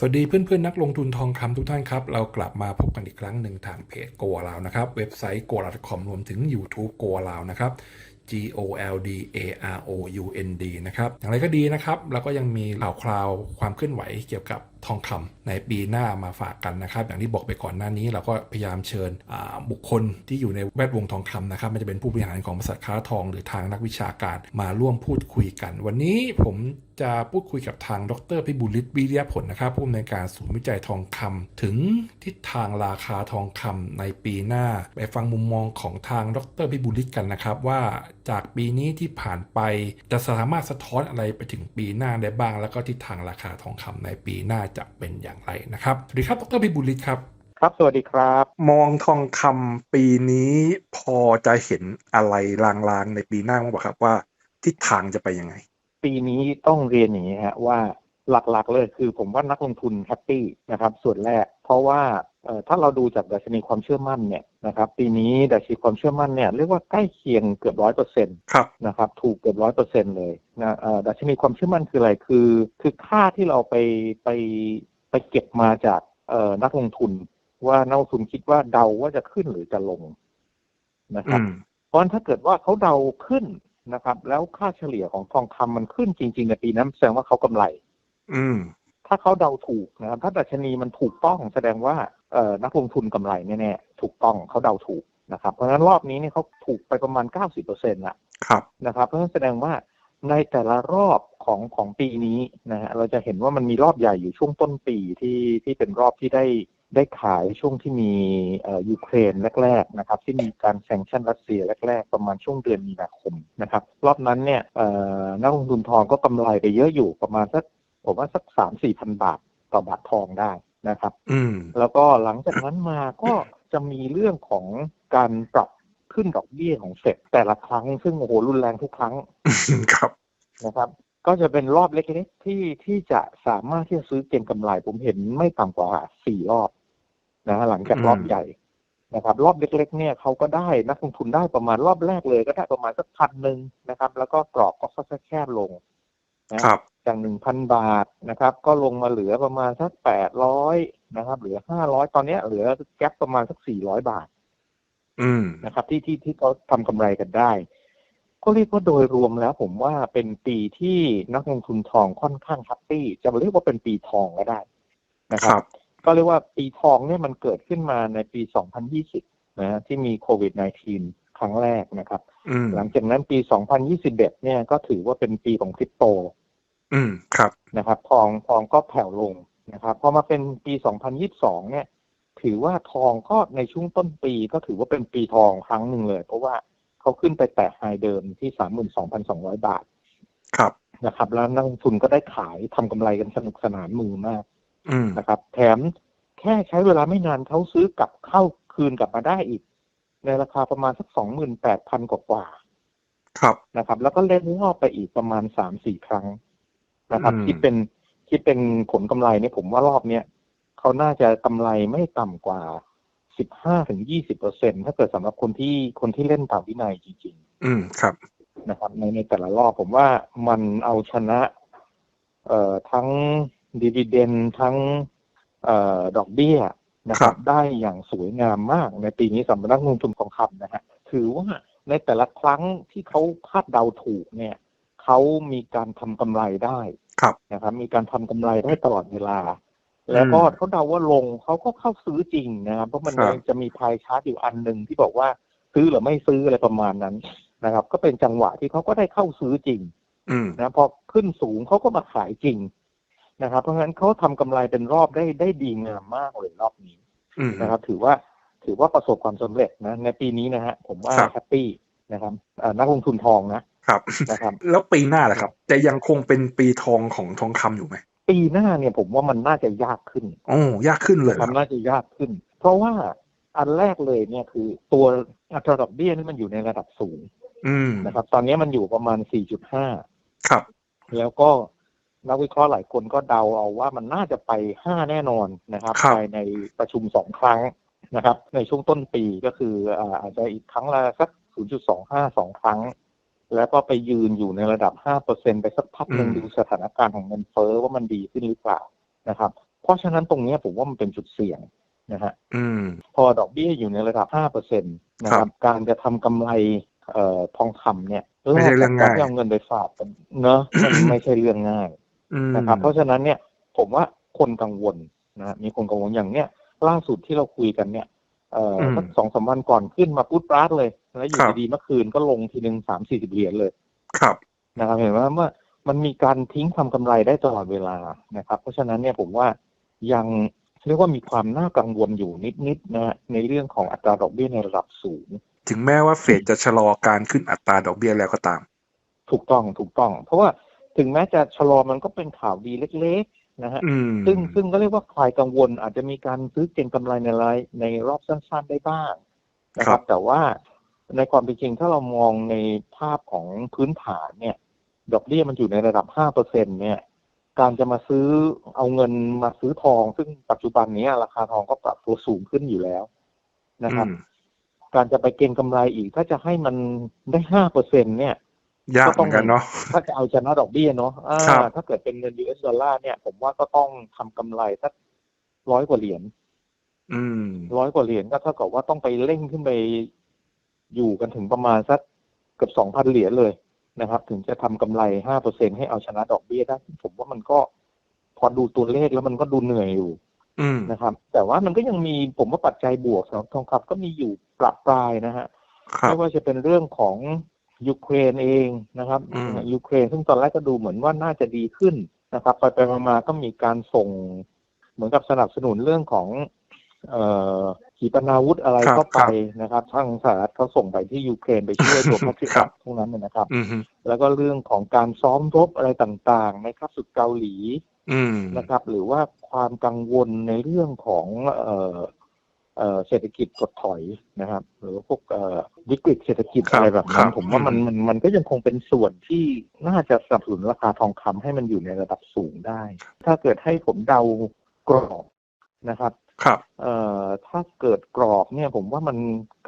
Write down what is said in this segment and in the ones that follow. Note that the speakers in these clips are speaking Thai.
สวัสดีเพื่อนๆนักลงทุนทองคำทุกท่านครับ เรากลับมาพบกันอีกครั้งหนึ่งทางเพจโกลาวนะครับ เว็บไซต์โกลาวคอมรวมถึง YouTube Go ลาวนะครับ G O L D A R O U N D นะครับ อย่างไรก็ดีนะครับ เราก็ยังมีข่าวคราวความเคลื่อนไหวเกี่ยวกับทองคำในปีหน้ามาฝากกันนะครับ อย่างที่บอกไปก่อนหน้านี้เราก็พยายามเชิญบุคคลที่อยู่ในแวดวงทองคำนะครับไม่จะเป็นผู้บริหารของบริษัทค้าทอง หรือทางนักวิชาการมาร่วมพูดคุยกัน วันนี้ผมจะพูดคุยกับทางดรพิบูลฤทธิ์วิริยผลนะครับผู้อำนวยการศูนย์วิจัยทองคำถึงทิศทางราคาทองคำในปีหน้า ไปฟังมุมมองของทางดรพิบูลฤทธิ์กันนะครับ ว่าจากปีนี้ที่ผ่านไปจะสามารถสะท้อนอะไรไปถึงปีหน้าได้บ้าง แล้วก็ทิศทางราคาทองคำในปีหน้าจะเป็นอย่างไรนะครับสวัสดีครับดรพิบูลฤทธิ์ครับครับ สวัสดีครับ มองทองคำปีนี้พอจะเห็นอะไรลางๆ ในปีหน้าบ้างครับว่าทิศทางจะไปยังไง ปีนี้ต้องเรียนอย่างนี้ฮะว่าหลักๆเลยคือผมว่านักลงทุนแฮปปี้นะครับส่วนแรก เพราะว่าเอ่อ ถ้าเราดูจากดัชนีความเชื่อมั่นเนี่ยนะครับปีนี้ดัชนีความเชื่อมั่นเนี่ยเรียกว่าใกล้เคียงเกือบร้อยเปอร์เซ็นต์ครับนะครับถูกเกือบร้อยเปอร์เซ็นต์เลยนะเอ่อดัชนีความเชื่อมั่นคืออะไรคือ คือค่าที่เราไปไปไปเก็บมาจากเอ่อนักลงทุน ว่านักลงทุนคิดว่าเดาว่าจะขึ้นหรือจะลงนะครับเพราะฉะนั้นถ้าเกิดว่าเขาเดาขึ้นนะครับ แล้วค่าเฉลี่ยของทองคำมันขึ้นจริงๆในปีนั้นแสดงว่าเขากำไร อืมถ้าเขาเดาถูกนะครับ ถ้าดัชนีมันถูกต้องแสดงว่าเอ่อ นักลงทุนกำไรแน่ๆถูกต้องเขาเดาถูกนะครับ เพราะฉะนั้นรอบนี้เนี่ยเขาถูกไปประมาณ 90%ละครับนะครับ เพราะฉะนั้นแสดงว่าในแต่ละรอบของของปีนี้นะฮะเราจะเห็นว่ามันมีรอบใหญ่อยู่ช่วงต้นปีที่ที่เป็นรอบที่ได้ได้ขายช่วงที่มีเอ่อยูเครนแรกๆนะครับที่มีการแซงชั่นรัสเซียแรก ๆ ประมาณช่วงเดือนมีนาคมนะครับรอบนั้นเนี่ยเอ่อนักลงทุนทองก็กำไรไปเยอะอยู่ประมาณสักผมว่าสักสามสี่พันบาทต่อบาททองได้ นะครับอืมแล้วก็หลังจากนั้นมาก็จะมีเรื่องของการปรับขึ้นดอกเบี้ยของเฟดแต่ละครั้ง ซึ่งโอ้โหรุนแรงทุกครั้งครับนะครับ ก็จะเป็นรอบเล็กๆที่ที่จะสามารถที่จะซื้อเก็งกำไร ผมเห็นไม่ต่ำกว่าสี่รอบนะฮะหลังจากรอบอืมใหญ่นะครับ รอบเล็ก ๆ เนี่ยเขาก็ได้นักลงทุนได้ประมาณรอบแรกเลย ก็ได้ประมาณสักพันหนึ่งนะครับ แล้วก็กรอบก็ค่อยๆแคบลงนะครับ จากหนึ่งพันบาทนะครับ ก็ลงมาเหลือประมาณสักแปดร้อยนะครับ เหลือห้าร้อยตอนเนี้ยเหลือแก๊ปประมาณสักสี่ร้อยบาท อืมนะครับ ที่ที่ที่เขาทำกำไรกันได้ ก็เรียกว่าโดยรวมแล้ว ผมว่าเป็นปีที่นักลงทุนทองค่อนข้างแฮปปี้จะเรียกว่าเป็นปีทองก็ได้นะคครัรับบก็เรียกว่าปีทองเนี่ยมันเกิดขึ้นมาในปี 2020 นะฮะที่มีโควิด -19 ครั้งแรกนะครับอืมหลังจากนั้นปี 2021 เนี่ยก็ถือว่าเป็นปีของคริปโต อืมครับนะครับทองทองก็แผ่วลงนะครับพอมาเป็นปี 2022 เนี่ย ถือว่าทองก็ในช่วงต้นปีก็ถือว่าเป็นปีทองครั้งหนึ่งเลย เพราะว่าเขาขึ้นไปแตะไฮเดิมที่ 32,200 บาท ครับนะครับ แล้วนักลงทุนก็ได้ขายทำกำไรกันสนุกสนานมือมากอืมนะครับ แถมแค่ใช้เวลาไม่นานเขาซื้อกลับเข้าคืนกลับมาได้อีก ในราคาประมาณสัก28,000กว่ากว่าๆครับนะครับ แล้วก็เล่นรอบไปอีกประมาณสามสี่ครั้ง นะครับอืมที่เป็นที่เป็นผลกำไรเนี่ยผมว่ารอบเนี้ยเขาน่าจะกำไรไม่ต่ำกว่าสิบห้าถึงยี่สิบเปอร์เซ็นถ้าเกิดสำหรับคนที่คนที่เล่นตามวินัยจริงอืมครับๆนะครับ ในในแต่ละรอบผมว่ามันเอาชนะ เอ่อทั้งดีดีเดนทั้ง เอ่อดอกเบี้ยนะคครัรับบได้อย่างสวยงามมากในปีนี้สำหรับนักลงทุนทองคำนะฮะถือว่าในแต่ละครั้งที่เขาคาดเดาถูกเนี่ย เขามีการทำกำไรได้ครับนะครับ มีการทำกำไรได้ตลอดเวลา แล้วก็อืมเขาเดาว่าลงเขาก็เข้าซื้อจริงนะครับเพราะมันครับยังจะมีพายชาร์ตอยู่อันหนึ่งที่บอกว่าซื้อหรือไม่ซื้ออะไรประมาณนั้นนะครับ ก็เป็นจังหวะที่เขาก็ได้เข้าซื้อจริงอืมนะพอขึ้นสูงเขาก็มาขายจริงนะครับ เพราะฉะนั้นเขาทำกำไรเป็นรอบได้ได้ดีงามมากเลยรอบนี้อืมนะครับ ถือว่าถือว่าประสบความสำเร็จนะในปีนี้นะฮะผมว่าครับแฮปปี้นะครับเอ่อนักลงทุนทองนะ ครับนะครับ แล้วปีหน้าล่ะครับ จะยังคงเป็นปีทองของทองคำอยู่ไหมปีหน้าเนี่ยผมว่ามันน่าจะยากขึ้นโอ้ยากขึ้นเลยนะคครัรับบน่าจะยากขึ้น เพราะว่าอันแรกเลยเนี่ยคือตัวอัตราดอกเบี้ยนี่มันอยู่ในระดับสูงอืมนะครับ ตอนนี้มันอยู่ประมาณ 4.5 ครับ แล้วก็นักวิเคราะห์หลายคนก็เดาเอาว่ามันน่าจะไป 5 แน่นอนนะครับครับภายในประชุมสองครั้งนะครับ ในช่วงต้นปีก็คืออ่าอาจจะอีกครั้งละสัก 0.25 สองครั้ง แล้วก็ไปยืนอยู่ในระดับ 5%ไปสักพักหนึ่งดูสถานการณ์ของเงินเฟ้อว่ามันดีขึ้นหรือเปล่านะครับ เพราะฉะนั้นตรงเนี้ยผมว่ามันเป็นจุดเสี่ยงนะฮะอืมพอดอกเบี้ยอยู่ในระดับ 5%นะคครัรับบการจะทำกำไรเอ่อทองคำเนี่ยไม่ใช่เรื่องง่ายแลกกับกที่เอาเงินไปฝากกันเนอะมันไม่ใช่เรื่องง่ายอืมนะครับเพราะฉะนั้นเนี่ยผมว่าคนกังวลนะมีคนกังวลอย่างเนี้ยล่าสุดที่เราคุยกันเนี่ย เอ่ออมสักสองสามวันก่อนขึ้นมาปุ๊บปราดเลย แล้วอยู่ครับดีๆเมื่อคืนก็ลงทีหนึ่งสามสี่สิบเหรียญเลย ครับนะครับเห็นว่าเมื่อมันมีการทิ้งทำกำไรได้ตลอดเวลานะครับ เพราะฉะนั้นเนี่ยผมว่ายังเรียกว่ามีความน่ากังวลอยู่นิดๆนะฮะในเรื่องของอัตราดอกเบี้ยในระดับสูง ถึงแม้ว่าเฟดจะชะลอการขึ้นอัตราดอกเบี้ยแล้วก็ตาม ถูกต้องถูกต้อง เพราะว่าถึงแม้จะชะลอมันก็เป็นข่าวดีเล็ก ๆ นะฮะอืมซึ่งซึ่งก็เรียกว่าคลายกังวล อาจจะมีการซื้อเก็งกำไรในรายในรอบสั้นๆได้บ้างนะคครัรับบแต่ว่าในความเป็นจริงถ้าเรามองในภาพของพื้นฐานเนี่ย ดอกเบี้ยมันอยู่ในระดับห้าเปอร์เซ็นเนี่ย การจะมาซื้อเอาเงินมาซื้อทอง ซึ่งปัจจุบันนี้ราคาทองก็ปรับตัวสูงขึ้นอยู่แล้วนะครับอืมการจะไปเก็งกำไรอีกถ้าจะให้มันได้ห้าเปอร์เซ็นเนี่ย ยากเหมือนกันเนาะถ้าจะเอาชนะดอกเบี้ยเนาะอ่าครับถ้าเกิดเป็นเงิน US ดอลลาร์เนี่ย ผมว่าก็ต้องทำกำไรสักร้อยกว่าเหรียญอืมร้อยกว่าเหรียญก็เท่ากับว่าต้องไปเร่งขึ้นไปอยู่กันถึงประมาณสักเกือบสองพันเหรียญเลยนะครับ ถึงจะทำกำไรห้าเปอร์เซ็นให้เอาชนะดอกเบี้ยได้ผมว่ามันก็พอดูตัวเลขแล้วมันก็ดูเหนื่อยอยู่อืมนะครับ แต่ว่ามันก็ยังมีผมว่าปัจจัยบวกสำหรับทองคำก็มีอยู่ปรับปลายนะฮะครับไม่ว่าจะเป็นเรื่องของ ยูเครนเองนะครับอืมยูเครนซึ่งตอนแรกก็ดูเหมือนว่าน่าจะดีขึ้นนะครับ ไปไปมาๆก็มีการส่งเหมือนกับสนับสนุนเรื่องของเอ่อขีปนาวุธอะไรครับเข้าไปครับนะครับทางสหรัฐเขาส่งไปที่ยูเครนไปช่วยตัวพัทิครัอับพพวกนั้นเนยนะครับอืมฮึแล้วก็เรื่องของการซ้อมรบอะไรต่างๆในคาบสุดเกาหลีอืมนะครับ หรือว่าความกังวลในเรื่องของเอ่อเอ่อเศรษฐกิจถดถอยนะครับ หรือว่าพวกเอ่อ วิกฤตเศรษฐกิจครับอะไรแบบครันั้นบผมว่ามันอืมมันมันก็ยังคงเป็นส่วนที่น่าจะสนับสนุนราคาทองคำให้มันอยู่ในระดับสูงได้ ถ้าเกิดให้ผมเดากรอบนะครับ ครับเอ่อถ้าเกิดกรอบเนี่ย ผมว่ามัน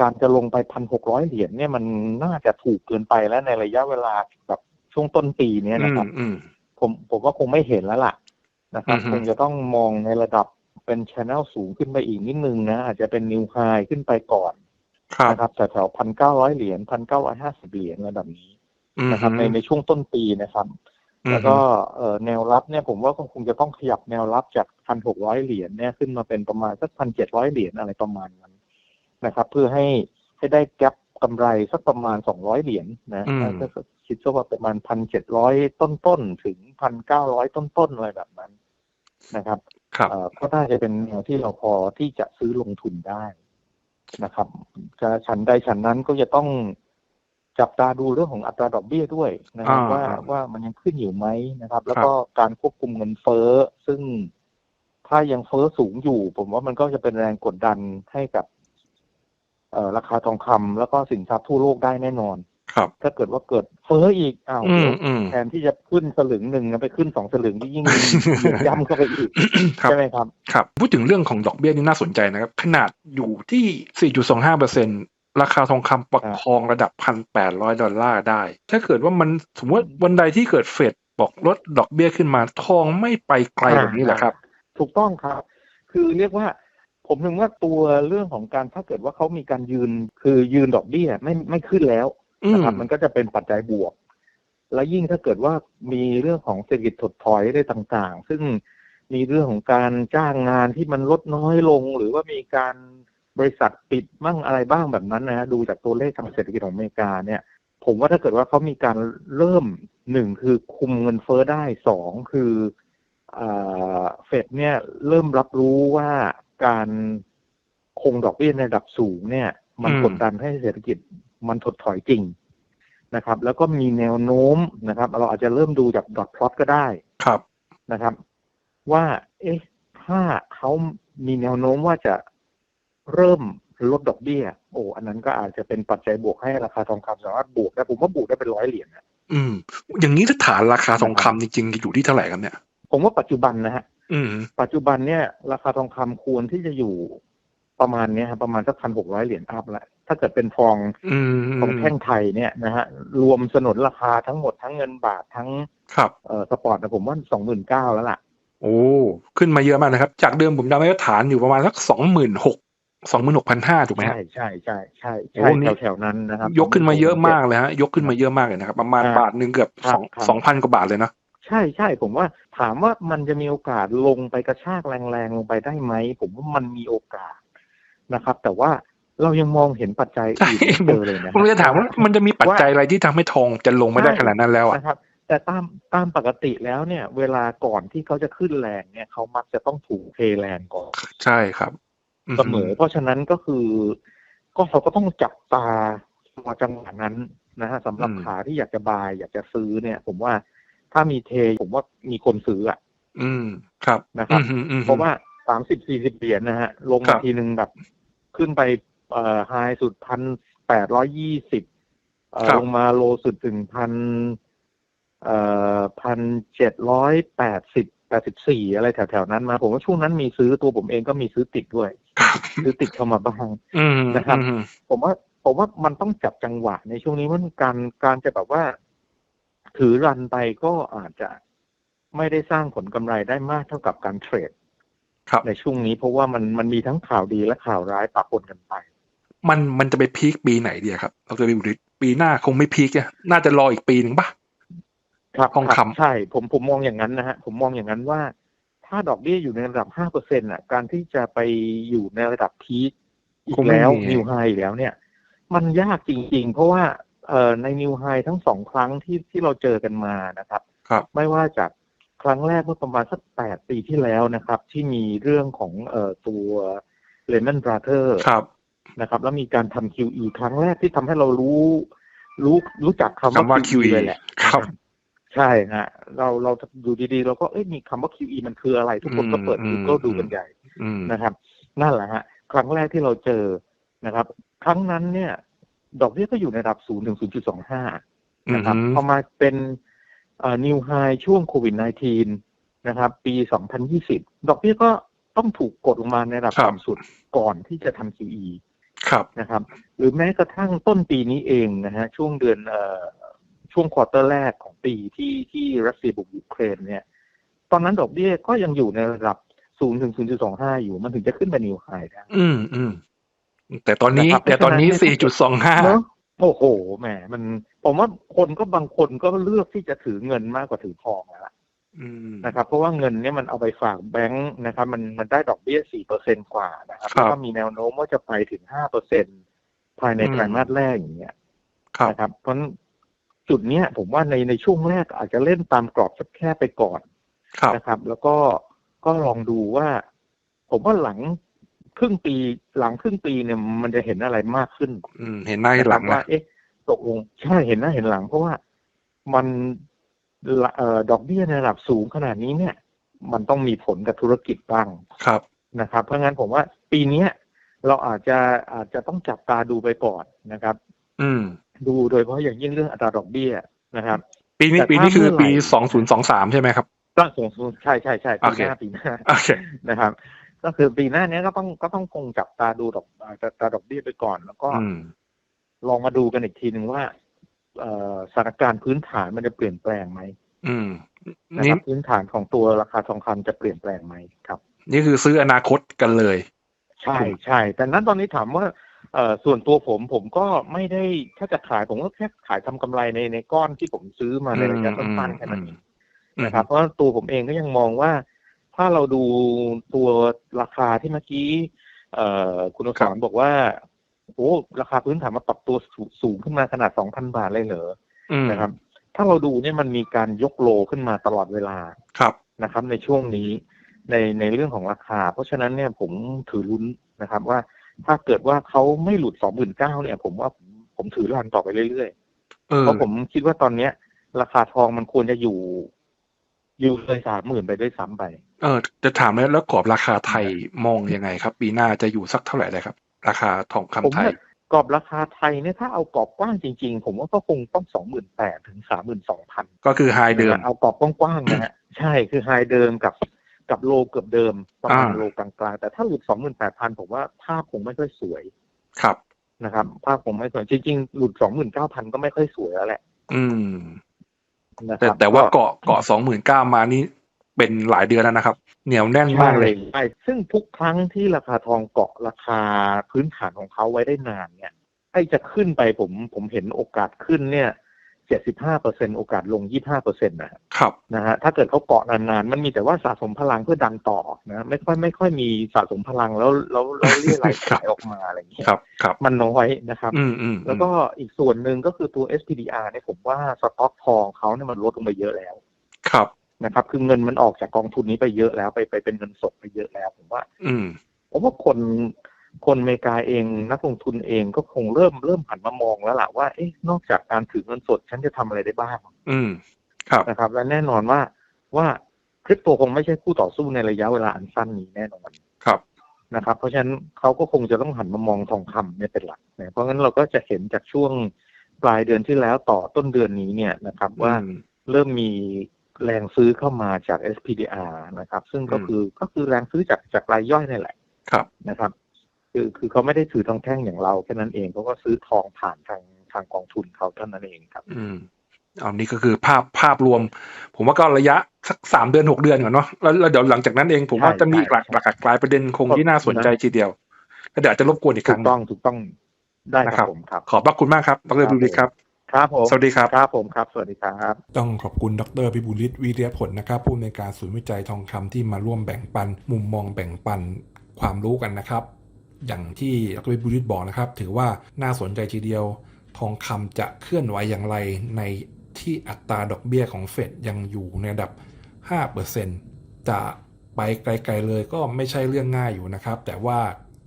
การจะลงไปพันหกร้อยเหรียญเนี่ยมันน่าจะถูกเกินไปแล้วในระยะเวลาแบบช่วงต้นปีเนี้ยอืนะคมรับอืมผมผมว่าคงไม่เห็นแล้วล่ะนะครับอือฮึคงจะต้องมองในระดับเป็นช n นลสูงขึ้นไปอีกนิดนึงนะ อาจจะเป็นนิวไฮขึ้นไปก่อนครับ นะครับแต่แถวพันเก้าร้อยเหรียญพันเก้าร้อยห้าสิบเหรียญระดับนี้อืมนะครับในในช่วงต้นปีนะครับ แล้วก็เอ่อแนวรับเนี่ยผมว่าก็คงจะต้องขยับแนวรับจากพันหกร้อยเหรียญเนี่ยขึ้นมาเป็นประมาณสักพันเจ็ดร้อยเหรียญอะไรประมาณนั้นนะครับ เพื่อให้ให้ได้แกลบกำไรสักประมาณสองร้อยเหรียญนะอืมก็คิดว่าประมาณพันเจ็ดร้อยต้นๆถึงพันเก้าร้อยต้นๆอะไรแบบนั้นนะครับครับเอ่อก็น่าจะเป็นแนวที่เราพอที่จะซื้อลงทุนได้ นะครับจะฉันใดฉันนั้นก็จะต้องจับตาดูเรื่องของอัตราดอกเบี้ยด้วยนะครับอ่าว่าว่ามันยังขึ้นอยู่ไหมนะครับ แล้วก็การควบคุมเงินเฟ้อ ซึ่งถ้ายังเฟ้อสูงอยู่ ผมว่ามันก็จะเป็นแรงกดดันให้กับเอ่อราคาทองคำแล้วก็สินทรัพย์ทั่วโลกได้แน่นอน ครับ ถ้าเกิดว่าเกิดเฟ้ออีกอ้าวอืเดี๋มยวอืมแทนที่จะขึ้นสลึงหนึ่งไปขึ้นสองสลึงที่ยิ่งย่ำเข้าไปอีกครับใช่ไหมครับครับ พูดถึงเรื่องของดอกเบี้ยนี่น่าสนใจนะครับ ขนาดอยู่ที่ 4.25เปอร์เซ็นราคาทองคำประคองระดับ1,800ดอลลาร์ได้ ถ้าเกิดว่ามันสมมติวันใดที่เกิดเฟดบอกลดดอกเบี้ยขึ้นมาทองไม่ไปไกลแบบนี้แหละครับ ถูกต้องครับ คือเรียกว่า ผมถึงว่าตัวเรื่องของการถ้าเกิดว่าเขามีการยืนคือยืนดอกเบี้ยไม่ไม่ขึ้นแล้วอืม นะครับมันก็จะเป็นปัจจัยบวก และยิ่งถ้าเกิดว่ามีเรื่องของเศรษฐกิจถดถอยได้ต่างๆ ซึ่งมีเรื่องของการจ้างงานที่มันลดน้อยลง หรือว่ามีการบริษัทปิดบ้างอะไรบ้างแบบนั้นนะฮะดูจากตัวเลขทางเศรษฐกิจของอเมริกาเนี่ย ผมว่าถ้าเกิดว่าเขามีการเริ่มหนึ่งคือคุมเงินเฟ้อได้สองคืออาเฟดเนี่ยเริ่มรับรู้ว่าการคงดอกเบี้ยในระดับสูงเนี่ย มันอืมกดดันให้เศรษฐกิจ มันถดถอยจริงนะครับ แล้วก็มีแนวโน้มนะครับ เราอาจจะเริ่มดูจากดอทพลอตก็ได้ครับนะครับ ว่า เอ๊ะถ้าเขามีแนวโน้มว่าจะเริ่มลดดอกเบี้ย โอ้อันนั้นก็อาจจะเป็นปัจจัยบวกให้ราคาทองคำสามารถบวกได้ผมว่าบวกได้เป็นร้อยเหรียญนะอืม อย่างนี้ถ้าฐานราคาทองคำจริงๆอยู่ที่เท่าไหร่ครับเนี่ย ผมว่าปัจจุบันนะฮะอืมปัจจุบันเนี่ย ราคาทองคำควรที่จะอยู่ประมาณเนี้ยครับประมาณสักพันหกร้อยเหรียญอัพแล้ว ถ้าเกิดเป็นฟองอืมของแท่งไทยเนี่ยนะฮะรวมสนนราคาทั้งหมดทั้งเงินบาททั้งครับเอ่อสปอร์ตนะผมว่าสองหมื่นเก้าแล้วล่ะ โอ้ขึ้นมาเยอะมากนะครับ จากเดิมผมจำได้ว่าฐานอยู่ประมาณสักสองหมื่นหกสองหมื่นหกพันห้าถูกไหมฮะใช่ใช่ใช่ใช่โอ้ใช่นี่แถวๆนั้นนะครับ ยกขึ้นมาเยอะมากเลยฮะยกขึ้นมาเยอะมากเลยนะครับ ประมาณครับบาทหนึ่งเกือบครัสบองครับสองพันกว่าบาทเลยเนาะใช่ใช่ผมว่าถามว่ามันจะมีโอกาสลงไปกระชากแรงๆลงไปได้ไหมผมว่ามันมีโอกาสนะครับ แต่ว่า เรายังมองเห็นปัจจัยอื่นไม่เจอเลยนะผมจะถามว่ามันจะมีปัจจัยอะไรที่ทำให้ทองจะลงไม่ได้ขนาดนั้นแล้วอะนะครับ แต่ตามตามปกติแล้วเนี่ย เวลาก่อนที่เขาจะขึ้นแรงเนี่ยเขามักจะต้องถูกเทแรงก่อน ใช่ครับอืเสมอเพราะฉะนั้นก็คือ ก็เราก็ต้องจับตาจังหวะนั้นนะฮะสำหรับขาที่อยากจะบาย อยากจะซื้อเนี่ย ผมว่าถ้ามีเทผมว่ามีคนซื้ออะ อืมครับนะครับอืมอืมเพราะว่าสามสิบสี่สิบเหรียญนะฮะลงครัมาบทีหนึ่งแบบขึ้นไป เอ่อไฮสุดพันแปดร้อยยี่สิบลงมาโลสุดถึงพันเอ่อพันเจ็ดร้อยแปดสิบแปดสิบสี่อะไรแถวๆนั้นมา ผมว่าช่วงนั้นมีซื้อตัวผมเองก็มีซื้อติดด้วยครับซื้อติดเข้ามาบ้างอืมนะครับอืมผมว่าผมว่ามันต้องจับจังหวะในช่วงนี้มันการการจะแบบว่า ถือรันไปก็อาจจะไม่ได้สร้างผลกำไรได้มากเท่ากับการเทรดครับในช่วงนี้เพราะว่ามันมันมีทั้งข่าวดีและข่าวร้ายปะปนกันไป มันมันจะไปพีคปีไหนดีอะครับเราจะไปดูปีหน้าคงไม่พีคอะน่าจะรออีกปีหนึ่งป่ะครับทองคำรับใช่ ผมผมมองอย่างนั้นนะฮะผมมองอย่างนั้นว่า ถ้าดอกเบี้ยอยู่ในระดับห้าเปอร์เซ็นต์อะ การที่จะไปอยู่ในระดับพีคอีคกงไม่แล้วมีนิวไฮแล้วเนี่ย มันยากจริง ๆ เพราะว่าเอ่อในนิวไฮทั้งสองครั้งที่ที่เราเจอกันมานะครับ ครับ ไม่ว่าจากครั้งแรกเมื่อประมาณสักแปดปีที่แล้วนะครับ ที่มีเรื่องของเอ่อตัวเลมอนบราเธอร์ครับ นะครับ แล้วมีการทำ QE ครั้งแรกที่ทำให้เรารู้รู้รู้จักคำคำว่าว่า QE เลยแหละครับใช่ฮะเราเราดูดีๆ เราก็เอ้ยมีคำว่า QE มันคืออะไร ทุกคนก็เปิดอืม Google ดูกันใหญ่อืมนะครับ นั่นแหละฮะ ครั้งแรกที่เราเจอนะครับ ครั้งนั้นเนี่ย ดอกเบี้ยก็อยู่ในระดับ0ถึง0.25นะครับอืมพอมาเป็นนิวไฮช่วงโควิด -19 นะครับ ปี 2020 ดอกเบี้ยก็ต้องถูกกดลงมาในระดับครับต่ำสุดก่อนที่จะทำ QE ครับนะครับ หรือแม้กระทั่งต้นปีนี้เองนะฮะช่วงเดือนเอ่อช่วงควอเตอร์แรกของปีที่ที่รัสเซียบุกยูเครนเนี่ย ตอนนั้นดอกเบี้ยก็ยังอยู่ในระดับ0ถึง0.25อยู่มันถึงจะขึ้นไปนิวไฮได้อืมอืมแต่ตอนนี้นะครับแต่ตอนนี้เพราะฉะนั้นสี่จุดสองห้าเนอะโอ้โหแหมมันผมว่าคนก็บางคนก็เลือกที่จะถือเงินมากกว่าถือทองแล้วล่ะอืม นะครับเพราะว่าเงินเนี่ยมันเอาไปฝากแบงค์นะครับ มันมันได้ดอกเบี้ยสี่เปอร์เซ็นกว่านะครับครับแล้วก็มีแนวโน้มว่าจะไปถึงห้าเปอร์เซ็นภายในอืมไตรมาสแรกอย่างเงี้ยครับนะครับ เพราะฉะนั้นจุดเนี้ยผมว่าในในช่วงแรกอาจจะเล่นตามกรอบแคบๆไปก่อนครับนะครับ แล้วก็ก็ลองดูว่า ผมว่าหลังครึ่งปีหลังครึ่งปีเนี่ยมันจะเห็นอะไรมากขึ้น อืม เห็นหน้าเห็นหลังว่านะเอ๊ะตกลงใช่เห็นหน้าเห็นหลัง เพราะว่ามันละเอ่อ ดอกเบี้ยในระดับสูงขนาดนี้เนี่ย มันต้องมีผลกับธุรกิจบ้างครับนะครับ เพราะงั้นผมว่าปีเนี้ยเราอาจจะอาจจะต้องจับตาดูไปก่อนนะครับ อืม ดูโดยเฉพาะอย่างยิ่งเรื่องอัตราดอกเบี้ยนะครับ ปีนี้แต่ปีนี้ถ้าคือเมื่อไหร่ปีสองศูนย์สองสามใช่ไหมครับตั้งสูงสุดใช่ใช่ใช่โอปีเคหน้าปีหน้าโอเคนะครับ ก็คือปีหน้าเนี้ยก็ต้องก็ต้องคงจับตาดูดอกอัตราดอกเบี้ยไปก่อน แล้วก็อืมลองมาดูกันอีกทีหนึ่งว่าเอ่อ สถานการณ์พื้นฐานมันจะเปลี่ยนแปลงไหมอืมนะนี่ครับพื้นฐานของตัวราคาทองคำจะเปลี่ยนแปลงไหมครับ นี่คือซื้ออนาคตกันเลย ใช่ใช่แต่นั้นตอนนี้ถามว่าเอ่อส่วนตัวผมผมก็ไม่ได้ถ้าจะขายผมก็แค่ขายทำกำไรในในก้อนที่ผมซื้อมาในระยะสั้นๆแค่นั้นเองนะครับ เพราะว่าตัวผมเองก็ยังมองว่า ถ้าเราดูตัวราคาที่เมื่อกี้เอ่อคุณอสรบอกว่า โอ้ราคาพื้นฐานมาปรับตัวสูสูงขึ้นมาขนาดสองพันบาทเลยเหรออืมนะครับ ถ้าเราดูเนี่ยมันมีการยกโลขึ้นมาตลอดเวลาครับนะครับ ในช่วงนี้ในในเรื่องของราคา เพราะฉะนั้นเนี่ยผมถือลุ้นนะครับว่าถ้าเกิดว่าเขาไม่หลุดสองหมื่นเก้าเนี่ย ผมว่าผมผมถือรันต่อไปเรื่อยเอๆอเพราะผมคิดว่าตอนเนี้ย ราคาทองมันควรจะอยู่ อยู่เลยสามหมื่นไปด้วยซ้ำไป เออ จะถามแล้วแล้วกรอบราคาไทยมองยังไงครับ ปีหน้าจะอยู่สักเท่าไหร่เลยครับ ราคาทองคำผมไทยว่ากรอบราคาไทยเนี่ยถ้าเอากรอบกว้างจริงๆ ผมว่าก็คงต้องสองหมื่นแปดถึงสามหมื่นสองพันก็คือไฮเดิมเอากรอบกว้างๆนะฮะใช่คือไฮเดิมกับกับโลเกือบเดิมประมาณอ่าโลกลางๆแต่ถ้าหลุดสองหมื่นแปดพันผมว่าภาพคงไม่ค่อยสวยครับนะครับ ภาพคงไม่สวยจริงๆ หลุดสองหมื่นเก้าพันก็ไม่ค่อยสวยแล้วแหละ อืมนะคแต่รับแต่ว่าก็เกาะเกาะสองหมื่นเก้ามานี่ เป็นหลายเดือนแล้วนะครับ เหนียวแน่นมากเลยใช่ซึ่งทุกครั้งที่ราคาทองเกาะราคาพื้นฐานของเขาไว้ได้นานเนี่ยไอ้จะขึ้นไปผมผมเห็นโอกาสขึ้นเนี่ยเจ็ดสิบห้าเปอร์เซ็นโอกาสลงยี่ห้าเปอร์เซ็นต์นะฮะครับนะฮะถ้าเกิดเขาเกาะนานๆ มันมีแต่ว่าสะสมพลังเพื่อดันต่อนะไม่ค่อยไม่ค่อยมีสะสมพลังแล้วแล้วแล้วเรียรายขายออกมาอะไรอย่างเงี้ยครับครับมันน้อยนะครับอืมอืมแล้วก็อีกส่วนหนึ่งก็คือตัว SPDR เนี่ยผมว่าสต็อกทองเขาเนี่ยมันลดลงไปเยอะแล้ว ครับ นะครับ คือเงินมันออกจากกองทุนนี้ไปเยอะแล้วไปไปเป็นเงินสดไปเยอะแล้ว ผมว่า อืมผมว่าคนคนอเมริกาเองนักลงทุนเองก็คงเริ่มเริ่มหันมามองแล้วล่ะว่าเอ๊ะนอกจากการถือเงินสดฉันจะทำอะไรได้บ้าง อืม ครับนะครับ และแน่นอนว่าว่าคริปโตคงไม่ใช่คู่ต่อสู้ในระยะเวลาอันสั้นนี้แน่นอนครับนะครับ เพราะฉะนั้นเขาก็คงจะต้องหันมามองทองคำเนี่ยเป็นหลักนะเพราะงั้นเราก็จะเห็นจากช่วงปลายเดือนที่แล้วต่อต้นเดือนนี้เนี่ยนะครับ ว่าอืมเริ่มมี แรงซื้อเข้ามาจาก SPDR นะครับ ซึ่งก็อืมคือก็คือแรงซื้อจากจากรายย่อยนี่แหละครับนะครับ คือคือเขาไม่ได้ถือทองแท่งอย่างเราแค่นั้นเองเขาก็ซื้อทองผ่านทางทางกองทุนเขาเท่านั้นเองครับ อืมเอานี่ก็คือภาพภาพรวม ผมว่าก็ระยะสักสามเดือนหกเดือนก่อนเนาะแล้วแล้วเดี๋ยวหลังจากนั้นเองผมว่าใช่จะมีอีกหลากใช่หลากหลายประเด็นคงที่น่าสนใจทีเดียวแล้วเดี๋ยวอาจจะรบกวนอีกคถูรั้กงต้องถูกต้องได้คนะครัรับบผมครับขอบพระคุณมากครับดรบิวลิตครับ ครับผมสวัสดีครับครับผมครับ สวัสดีครับ ต้องขอบคุณดรพิบูลฤทธิ์วิริยผลนะครับผู้อำนวยการศูนย์วิจัยทองคำที่มาร่วมแบ่งปัน มุมมองแบ่งปันความรู้กันนะครับ อย่างที่ดรพิบูลฤทธิ์บอกนะครับ ถือว่าน่าสนใจทีเดียว ทองคำจะเคลื่อนไหวอย่างไรในที่อัตราดอกเบี้ยของเฟดยังอยู่ในระดับ 5%จะไปไกลๆเลยก็ไม่ใช่เรื่องง่ายอยู่นะครับ แต่ว่า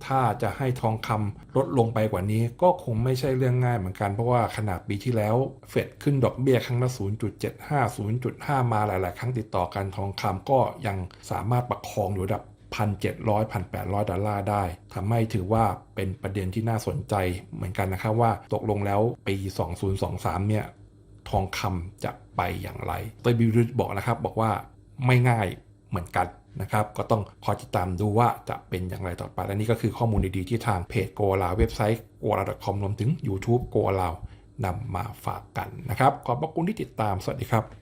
ถ้าจะให้ทองคำลดลงไปกว่านี้ ก็คงไม่ใช่เรื่องง่ายเหมือนกัน เพราะว่าขนาดปีที่แล้วเฟดขึ้นดอกเบี้ยครั้งละ 0.75 0.5 มาหลาย ๆ ครั้งติดต่อกันทองคำก็ยังสามารถประคองอยู่ระดับ1,700 1,800 ดอลลาร์ได้ทำให้ถือว่าเป็นประเด็นที่น่าสนใจเหมือนกันนะครับว่าตกลงแล้วปี 2023 เนี่ย ทองคำจะไปอย่างไรเตยบิวริบอกนะครับ บอกว่าไม่ง่ายเหมือนกัน นะครับก็ต้องคอยติดตามดูว่าจะเป็นอย่างไรต่อไป และนี่ก็คือข้อมูลดีๆที่ทางเพจโกลาเว็บไซต์ g o l a c o m รวมถึง YouTube โกลานำมาฝากกันนะครับ ขอบพระคุณที่ติดตาม สวัสดีครับ